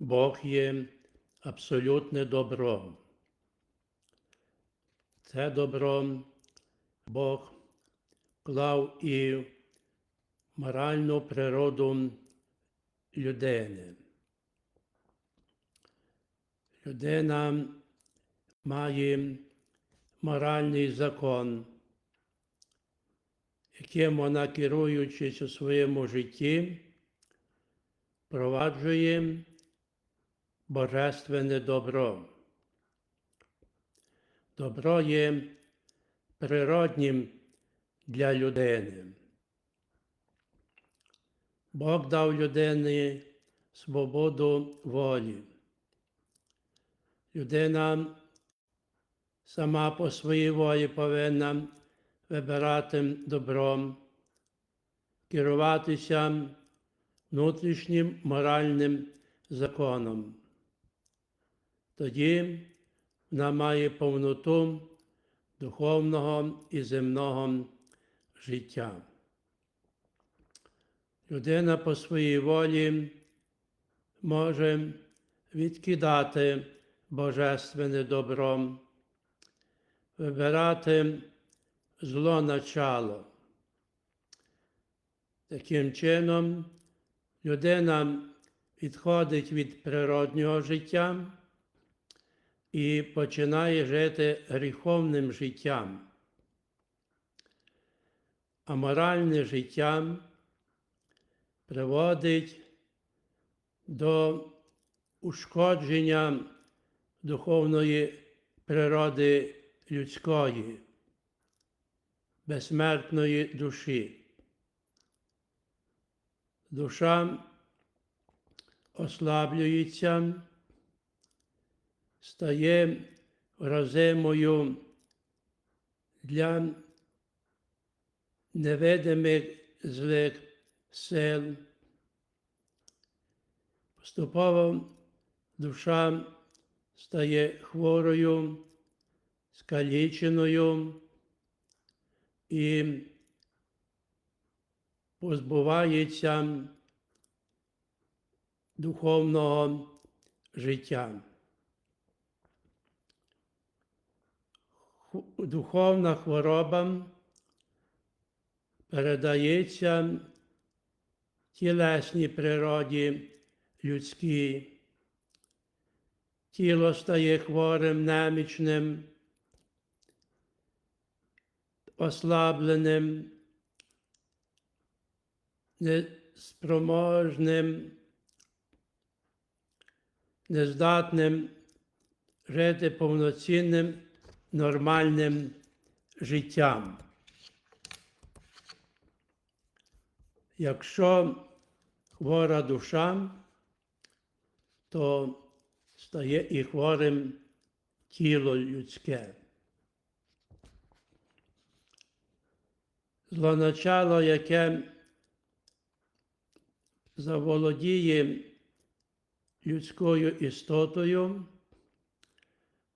Бог є абсолютне добро. Це добро Бог клав і моральну природу людини. Людина має моральний закон, яким вона, керуючись у своєму житті, проваджує божественне добро. Добро є природнім для людини. Бог дав людині свободу волі. Людина сама по своїй волі повинна вибирати добром, керуватися внутрішнім моральним законом. Тоді вона має повноту духовного і земного життя. Людина по своїй волі може відкидати божественне добро, вибирати зло начало. Таким чином, людина відходить від природнього життя і починає жити гріховним життям. А моральне життя приводить до ушкодження духовної природи людської, безсмертної душі. Душа ослаблюється, стає вразимою для невидимих злих сил. Поступово душа стає хворою, скаліченою і позбувається духовного життя. Духовна хвороба передається тілесній природі людській. Тіло стає хворим, немічним, ослабленим, неспроможним, нездатним жити повноцінним, нормальним життям. Якщо хвора душа, то стає і хворим тіло людське. Злоначало, яке заволодіє людською істотою,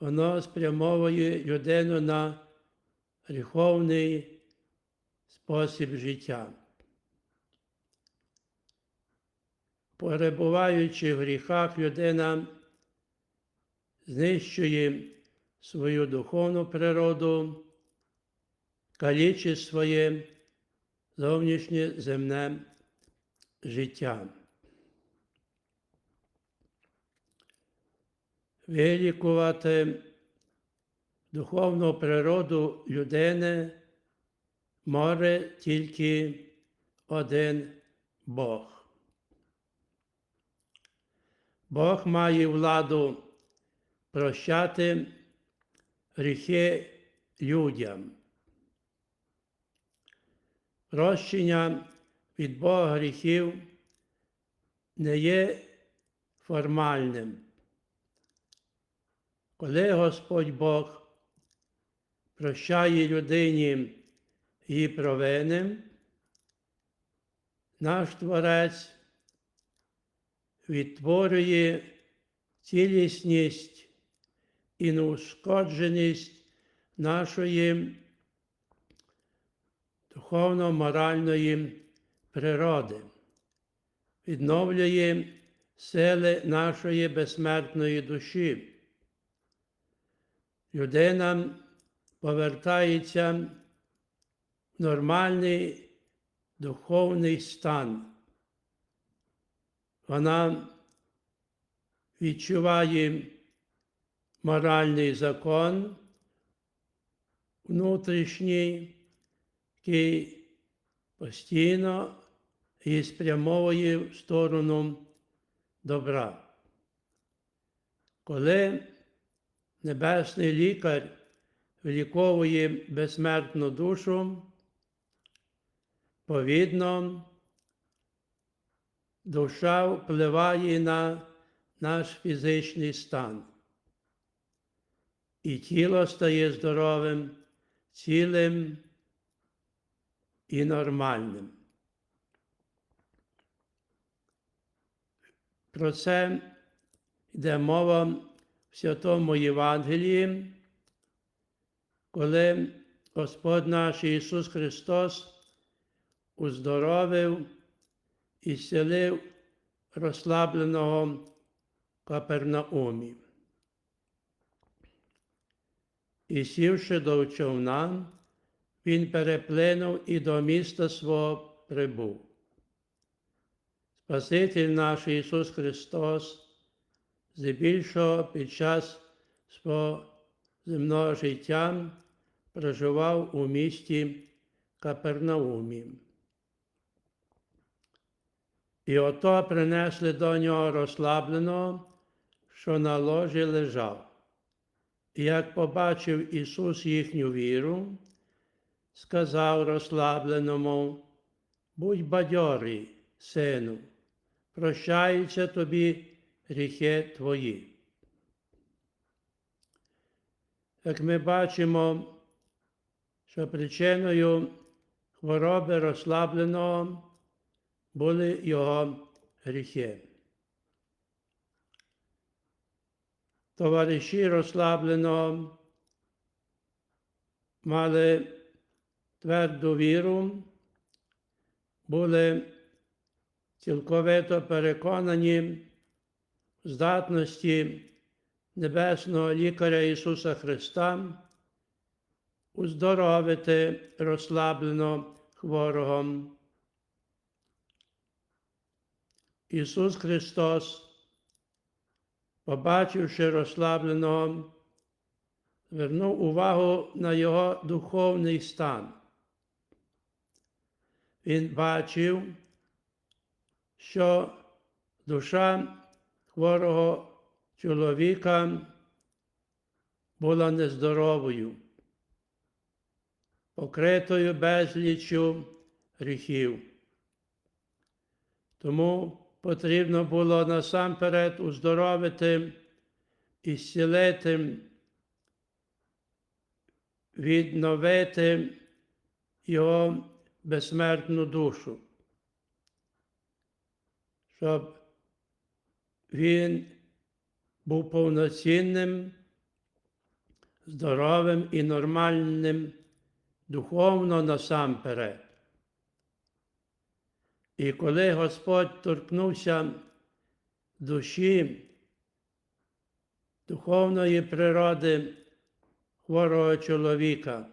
воно спрямовує людину на гріховний спосіб життя. Перебуваючи в гріхах, людина знищує свою духовну природу, калічить своє зовнішнє земне життя. Вилікувати духовну природу людини може тільки один Бог. Бог має владу прощати гріхи людям. Прощення від Бога гріхів не є формальним. Коли Господь Бог прощає людині її провини, наш Творець відтворює цілісність і неушкодженість нашої духовно-моральної природи, відновлює сили нашої безсмертної душі. Людина повертається в нормальний духовний стан. Вона відчуває моральний закон внутрішній, який постійно її спрямовує в сторону добра. Коли небесний лікар виліковує безсмертну душу, повідно, душа впливає на наш фізичний стан. І тіло стає здоровим, цілим і нормальним. Про це йде мова в Святому Євангелії, коли Господь наш Ісус Христос уздоровив і зцілив розслабленого Капернаумі. І сівши до човна, він переплинув і до міста свого прибув. Спаситель наш Ісус Христос, здебільшого під час свого земного життя проживав у місті Капернаумі. І ото принесли до нього розслабленого, що на ложі лежав. І як побачив Ісус їхню віру, сказав розслабленому, будь бадьорий, сину, прощаються тобі гріхи твої. Як ми бачимо, що причиною хвороби розслабленого були його гріхи. Товариші розслабленого мали тверду віру, були цілковито переконані здатності Небесного лікаря Ісуса Христа уздоровити розслаблено хворого. Ісус Христос, побачивши розслабленого, звернув увагу на Його духовний стан. Він бачив, що душа хворого чоловіка була нездоровою, покритою безліччю гріхів. Тому потрібно було насамперед уздоровити і зцілити, відновити його безсмертну душу, щоб він був повноцінним, здоровим і нормальним духовно насамперед. І коли Господь торкнувся душі духовної природи хворого чоловіка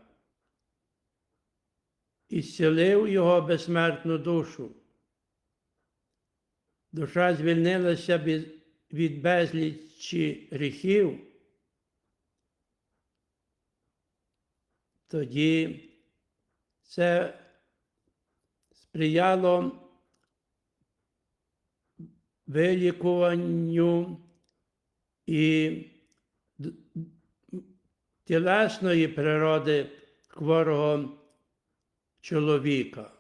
і зцілив його безсмертну душу, душа звільнилася від безлічі гріхів, тоді це сприяло вилікуванню і тілесної природи хворого чоловіка.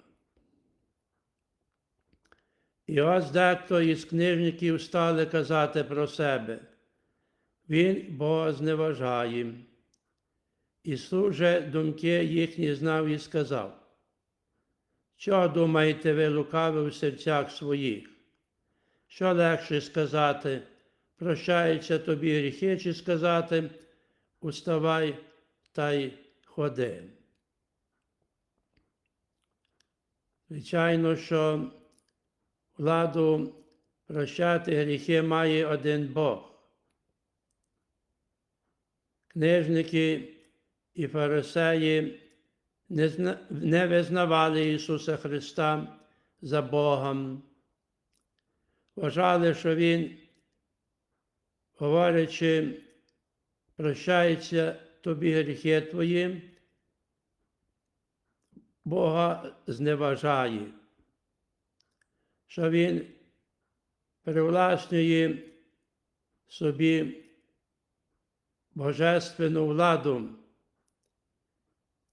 І ось дехто із книжників стали казати про себе. Він Бога зневажає. Ісус же думки їхні знав і сказав. Що думаєте ви лукави в серцях своїх? Що легше сказати, прощаються тобі гріхи, чи сказати, уставай та й ходи. Звичайно, що владу прощати гріхи має один Бог. Книжники і фарисеї не, визнавали Ісуса Христа за Богом. Вважали, що Він, говорячи, прощається тобі гріхи твої, Бога зневажає, що Він привласнює собі божественну владу,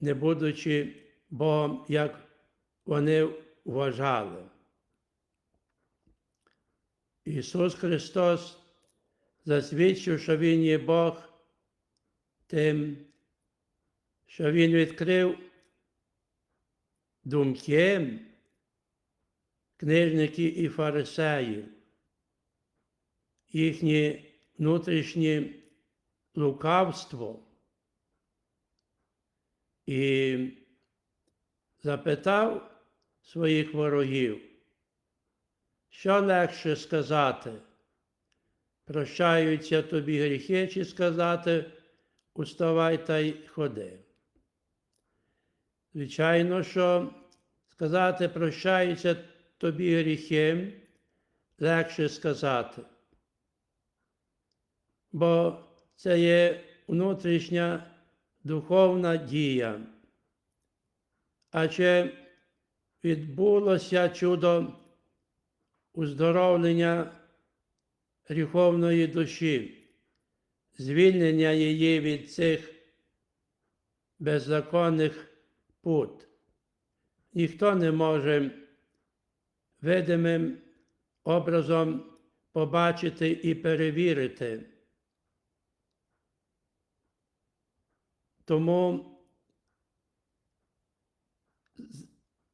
не будучи Богом, як вони вважали. Ісус Христос засвідчив, що Він є Бог тим, що Він відкрив думки книжників і фарисеїв, їхнє внутрішнє лукавство і запитав своїх ворогів, що легше сказати, прощаються тобі гріхи, чи сказати, уставай та й ходи. Звичайно, що сказати прощаються тобі гріхи, легше сказати. Бо це є внутрішня духовна дія. А чи відбулося чудо уздоровлення гріховної душі, звільнення її від цих беззаконних пут. Ніхто не може видимим образом побачити і перевірити. Тому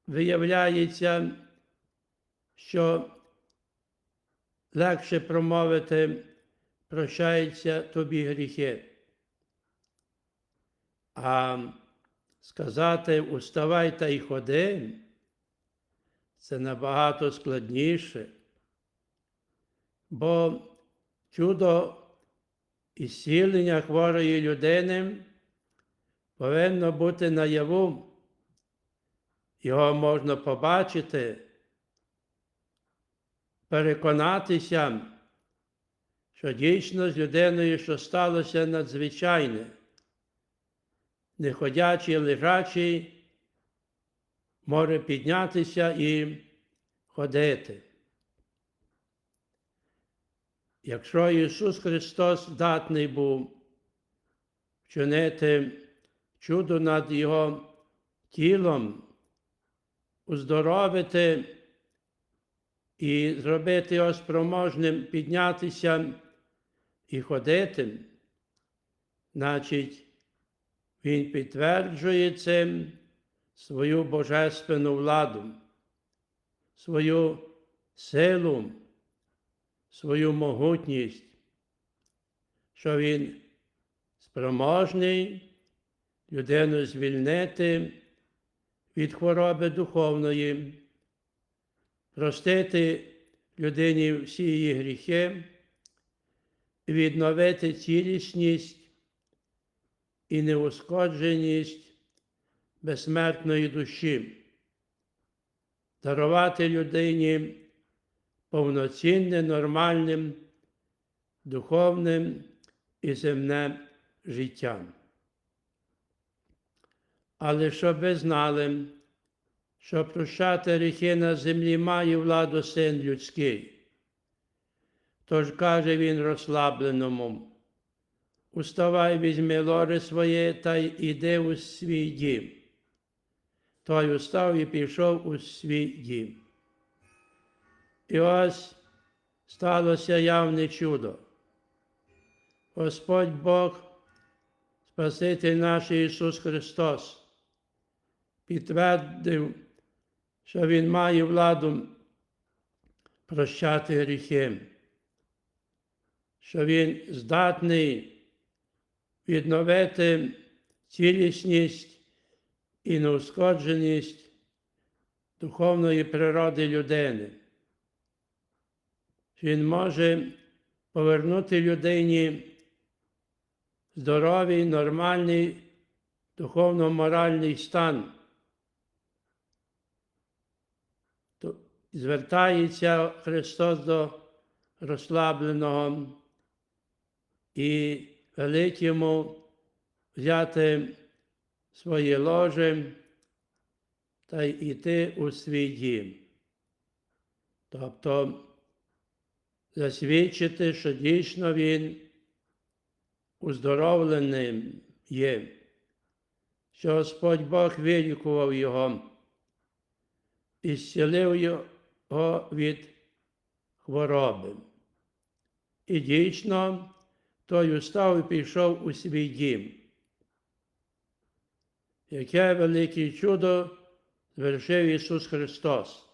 виявляється, що легше промовити прощаються тобі гріхи. А сказати уставай та й ходи це набагато складніше, бо чудо ісцілення хворої людини повинно бути наяву. Його можна побачити, переконатися, що дійсно з людиною, що сталося надзвичайне, неходячий, лежачий, може піднятися і ходити. Якщо Ісус Христос здатний був вчинити чудо над Його тілом, уздоровити і зробити його спроможним піднятися і ходити, значить, Він підтверджує цим свою божественну владу, свою силу, свою могутність, що Він спроможний людину звільнити від хвороби духовної, простити людині всі її гріхи, відновити цілісність і неушкодженість безсмертної душі, дарувати людині повноцінне, нормальним, духовним і земним життям. Але щоб ви знали, що прощати гріхи на землі має владу син людський. Тож каже він розслабленому, уставай, візьми ложе своє та й іди у свій дім. Той устав і пішов у свій дім. І ось сталося явне чудо. Господь Бог, Спаситель наш Ісус Христос, підтвердив, що Він має владу прощати гріхи, що Він здатний відновити цілісність і неушкодженість духовної природи людини, Він може повернути людині здоровий, нормальний духовно-моральний стан. Звертається Христос до розслабленого і велить йому взяти своє ложе та й іти у свій дім. Тобто засвідчити, що дійсно він уздоровленим є, що Господь Бог вилікував його і зцілив його від хвороби. І дійсно той устав і пішов у свій дім. Яке велике чудо звершив Ісус Христос.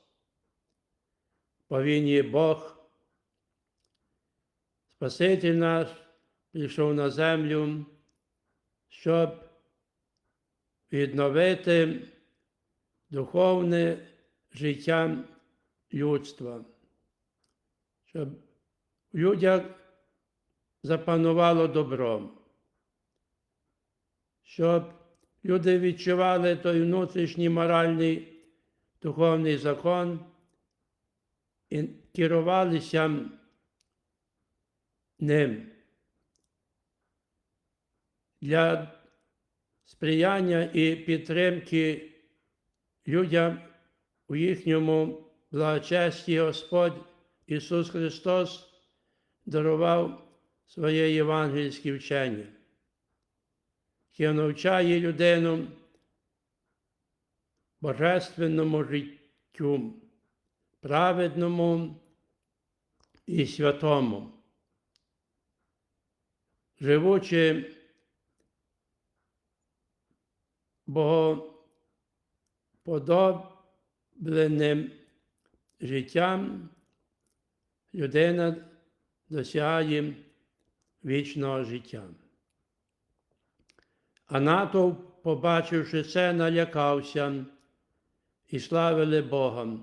Є Бог, Спаситель наш прийшов на землю, щоб відновити духовне життя людства, щоб в людях запанувало добро, щоб люди відчували той внутрішній моральний духовний закон і керувалися ним. Для сприяння і підтримки людям у їхньому благочесті Господь Ісус Христос дарував своє євангельське вчення, яке навчає людину божественному життю, праведному і святому. Живучи богоподобленим життям, людина досягає вічного життя. А натовп, побачивши це, налякався і славили Бога,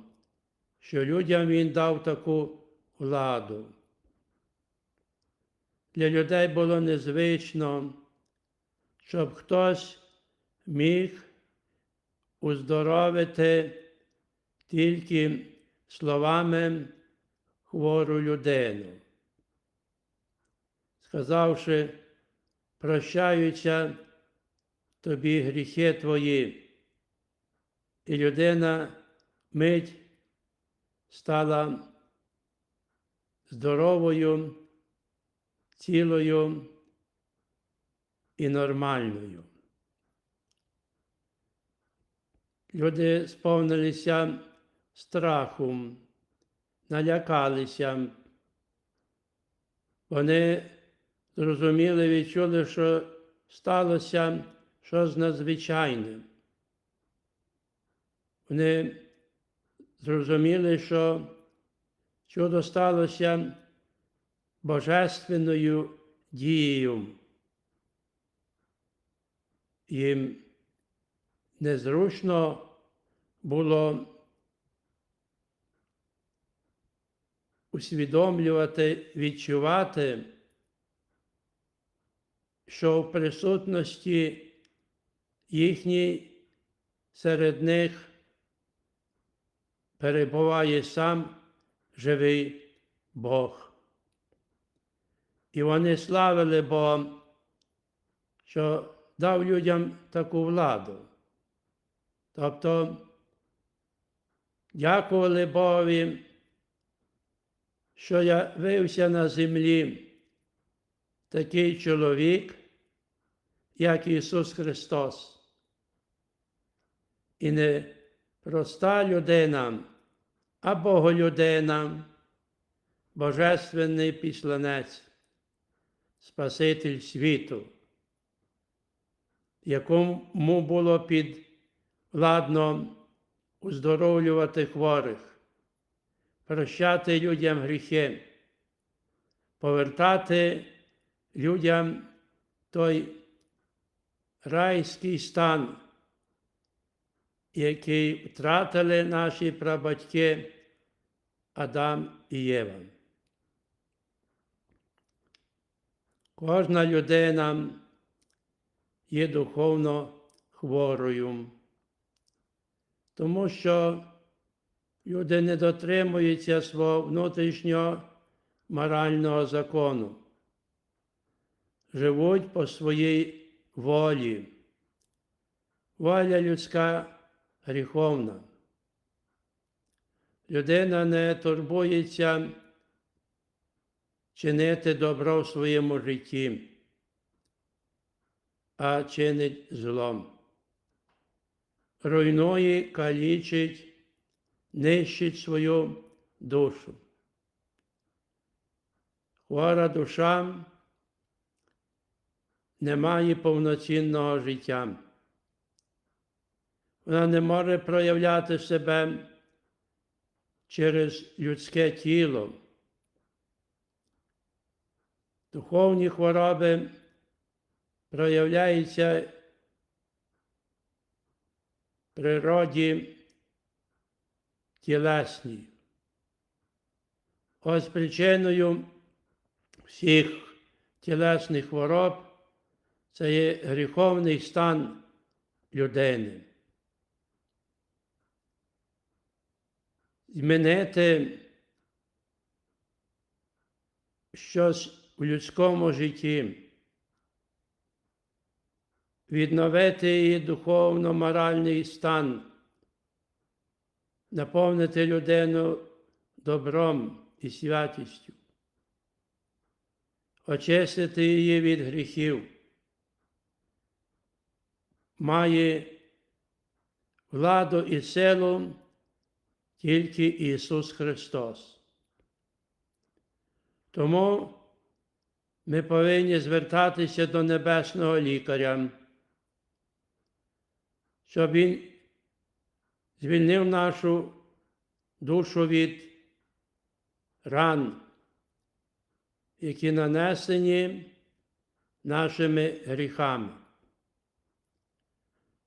що людям він дав таку владу. Для людей було незвично, щоб хтось міг уздоровити тільки словами хвору людину, сказавши, прощаються тобі гріхи твої, і людина мить стала здоровою, цілою і нормальною. Люди сповнилися страхом, налякалися. Вони зрозуміли, відчули, що сталося щось надзвичайне. Вони зрозуміли, що чудо сталося божественною дією. Їм незручно було усвідомлювати, відчувати, що в присутності їхній серед них перебуває сам живий Бог. І вони славили Бога, що дав людям таку владу. Тобто дякували Богові, що явився на землі такий чоловік, як Ісус Христос. І не проста людина, а Боголюдина, Божественний післанець, Спаситель світу, якому було підвладно уздоровлювати хворих, прощати людям гріхи, повертати людям той райський стан, який втратили наші прабатьки Адам і Єва. Кожна людина є духовно хворою, тому що люди не дотримуються свого внутрішнього морального закону, живуть по своїй волі. Воля людська гріховна. Людина не турбується чинити добро в своєму житті, а чинить злом. Руйнує, калічить, нищить свою душу. Хвора душа не має повноцінного життя. Вона не може проявляти себе через людське тіло. Духовні хвороби проявляються в природі тілесній. Ось причиною всіх тілесних хвороб це є гріховний стан людини. Змінити щось у людському житті, відновити її духовно-моральний стан, наповнити людину добром і святістю, очистити її від гріхів, має владу і силу тільки Ісус Христос. Тому ми повинні звертатися до небесного лікаря, щоб Він звільнив нашу душу від ран, які нанесені нашими гріхами,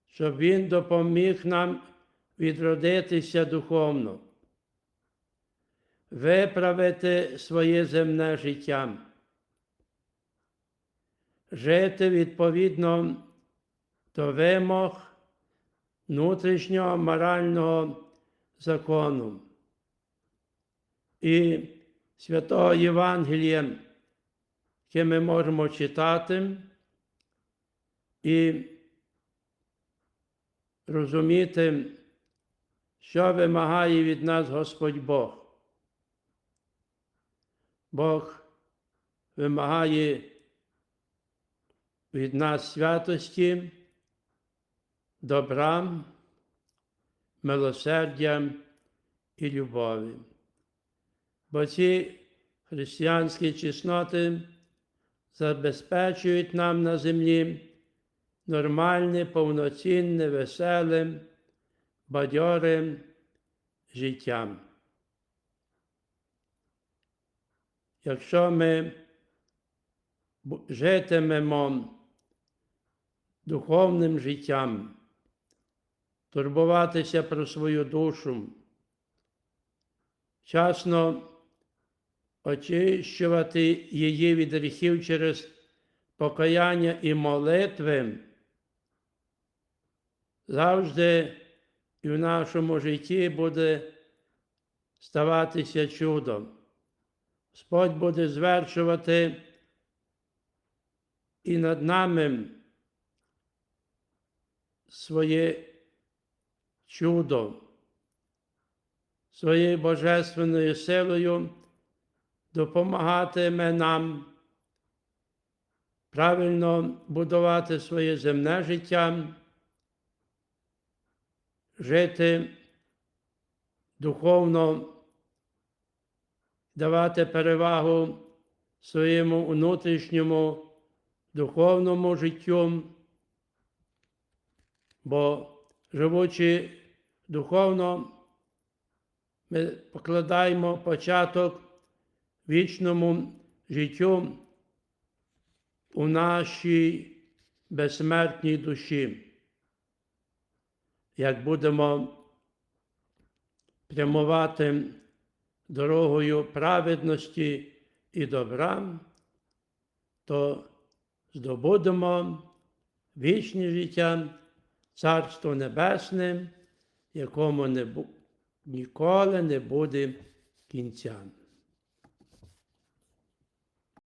щоб Він допоміг нам відродитися духовно, виправити своє земне життя. Жити відповідно до вимог внутрішнього морального закону. І святого Євангелія, яке ми можемо читати і розуміти, що вимагає від нас Господь Бог. Бог вимагає від нас святості, добра, милосердя і любові. Бо ці християнські чесноти забезпечують нам на землі нормальне, повноцінне, веселе, бадьоре життя. Якщо ми житимемо духовним життям, турбуватися про свою душу, вчасно очищувати її від гріхів через покаяння і молитви, завжди і в нашому житті буде ставатися чудом. Господь буде звершувати і над нами своє чудо, своєю божественною силою допомагатиме нам правильно будувати своє земне життя, жити духовно, давати перевагу своєму внутрішньому духовному життю бо живучи духовно, ми покладаємо початок вічному життю у нашій безсмертній душі. Як будемо прямувати дорогою праведності і добра, то здобудемо вічне життя, Царство Небесне, якому не ніколи не буде кінця.